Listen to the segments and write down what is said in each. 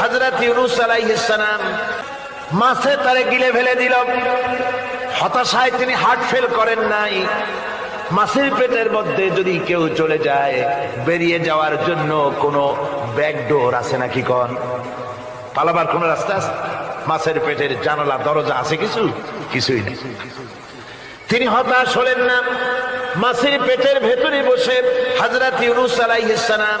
হজরত ইউনুস আলাইহিসসালাম মাছে তারে গিলে ফেলে দিল। হতাশায় তিনি হার্ট ফেল করেন নাই। মাছের পেটের মধ্যে যদি কেউ চলে যায়, বেরিয়ে যাওয়ার জন্য কোনো ব্যাকডোর আছে নাকি কন? পালাবার কোন রাস্তা মাছের পেটের জানালা, দরজা আছে কিছু? কিছুই নেই। তিনি হতাশ হলেন না। মাছের পেটের ভেতরে বসে হাজরত ইউনুস আলাইহিসসালাম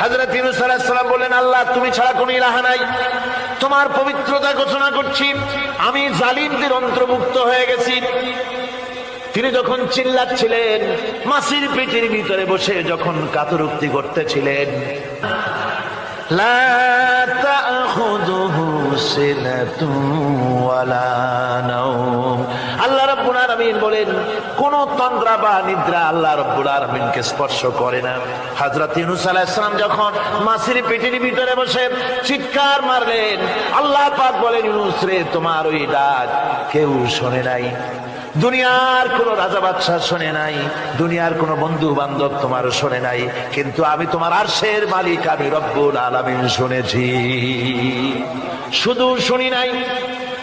হযরত ইউনূস বললেন, আল্লাহ, তুমি ছাড়া কোনো ইলাহা নাই। তোমার পবিত্রতা ঘোষণা করছি। আমি জালিমদের অন্তর্ভুক্ত হয়ে গেছি। তিনি যখন চিল্লাচ্ছিলেন, মাসির পেটের ভিতরে বসে যখন কাতরুক্তি করতেছিলেন, লা তাখুযুহু সিনাতুন ওয়ালা আলামিন বলেন, কোন তন্দ্রা বা নিদ্রা আল্লাহ রাব্বুল আলামিনকে স্পর্শ করে না। হযরত ইউনূস আলাইহিস সালাম যখন মাসির পেটের ভিতরে বসে চিৎকার মারলেন, আল্লাহ পাক বলেন, ইউনূস রে, তোমার ওই ডাক কেউ শোনে নাই। দুনিয়ার কোন রাজা বাদশাহ শোনে নাই, দুনিয়ার কোন বন্ধু বান্ধব তোমার শোনে নাই, কিন্তু আমি তোমার আরশের মালিক, আমি রব্বুল আলামিন শুনেছি। শুধু শুনি নাই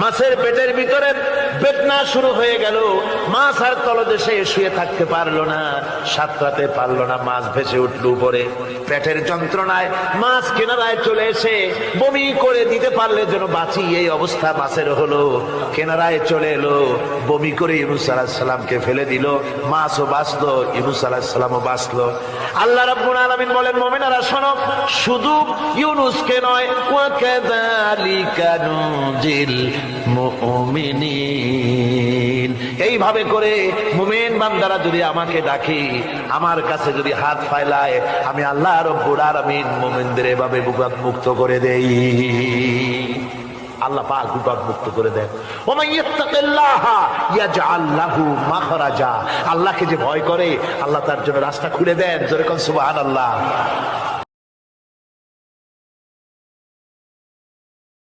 মাছের পেটের ভিতরে বেদনা শুরু হয়ে গেল। মাছ আর তলদেশে শুয়ে থাকতে পারল না, সাঁতরাতে পারল না, মাছ ভেসে উঠল উপরে। পেটের যন্ত্রণায় মাছ কেনারায় চলে এসে বমি করে দিতে পারলে যেন বাঁচি, এই অবস্থা মাছের হলো। কেনারায় চলে এলো, বমি করে ইউনুস আলাহিসাল্লামকে ফেলে দিল, মাছও বাঁচলো, ইউনুস আলাহিসাল্লামও বাঁচলো। আল্লাহ রাব্বুল আলামিন বলেন, মুমিনারা, শোনো, শুধু ইউনুসকে নয়, ওয়াকাযালিকা নুজিল মুমিনিন। এইভাবে করে মুমিন বান্দারা যদি আমাকে ডাকি, আমার কাছে যদি হাত ফাইলায়, আমি আল্লাহ রব্বুল আলামিন মুমিনদের এভাবে বিপদ মুক্ত করে দেই। আল্লাহ পাক বিপদ মুক্ত করে দেন। আল্লাহকে যে ভয় করে, আল্লাহ তার জন্য রাস্তা খুলে দেন। জোরে কোন সুবহানাল্লাহ।